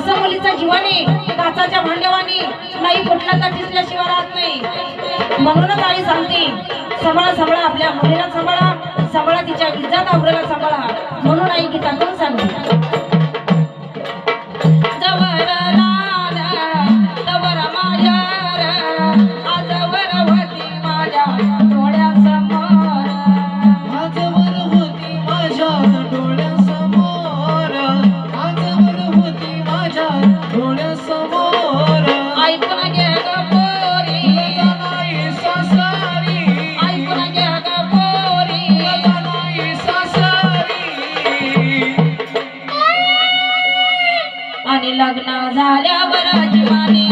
असं मुलीचा जीवाने काचाच्या भांडवाने नाही फुटला तर टिसल्याशिवाय राहत नाही. म्हणूनच आई सांगते सांभाळा सांभाळा आपल्या मुलीला सांभाळा सांभाळा तिच्या इज्जत आवडेला सांभाळा. म्हणून आई गीता करून सांगते. जवर आणि लग्न झाल्यावर जीवाने